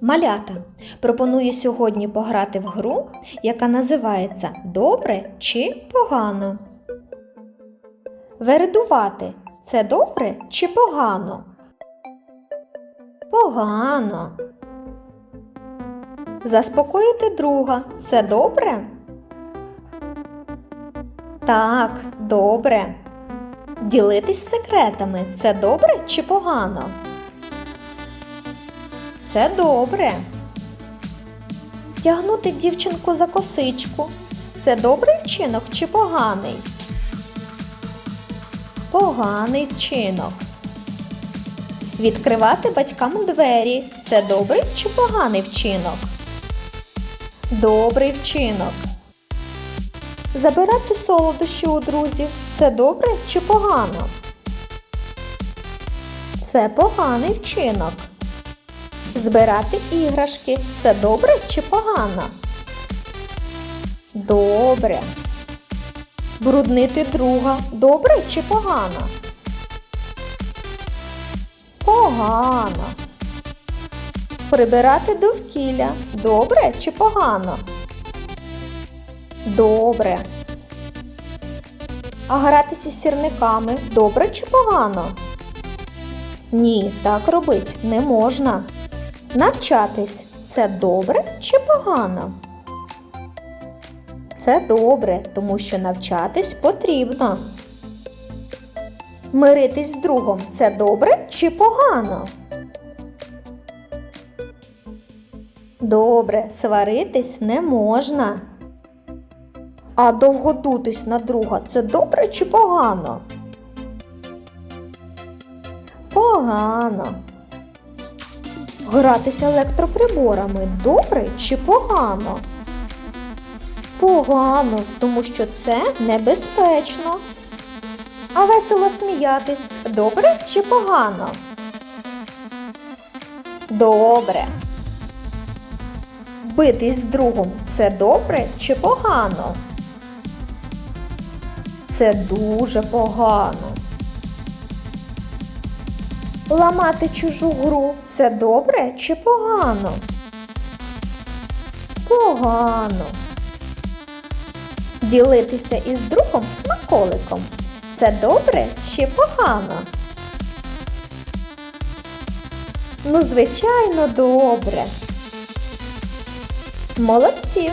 Малята, пропоную сьогодні пограти в гру, яка називається Добре чи погано. Вередувати це добре чи погано? Погано. Заспокоїти друга це добре? Так, добре. Ділитись секретами це добре чи погано? Це добре. Тягнути дівчинку за косичку це добрий вчинок чи поганий? Поганий вчинок. Відкривати батькам двері це добрий чи поганий вчинок? Добрий вчинок. Забирати солодощі у друзів це добре чи погано? Це поганий вчинок. Збирати іграшки це добре чи погано? Добре. Бруднити друга добре чи погано? Погано. Прибирати довкілля добре чи погано? Добре. А гратися з сірниками добре чи погано? Ні, так робить не можна. Навчатись це добре чи погано? Це добре, тому що навчатись потрібно. Миритись з другом це добре чи погано? Добре, сваритись не можна. А довго дутись на друга це добре чи погано? Погано. Гратися електроприборами добре чи погано? Погано, тому що це небезпечно. А весело сміятись добре чи погано? Добре. Битись з другом це добре чи погано? Це дуже погано. Ламати чужу гру це добре чи погано? Погано. Ділитися із другом смаколиком це добре чи погано? Ну, звичайно, добре. Молодці!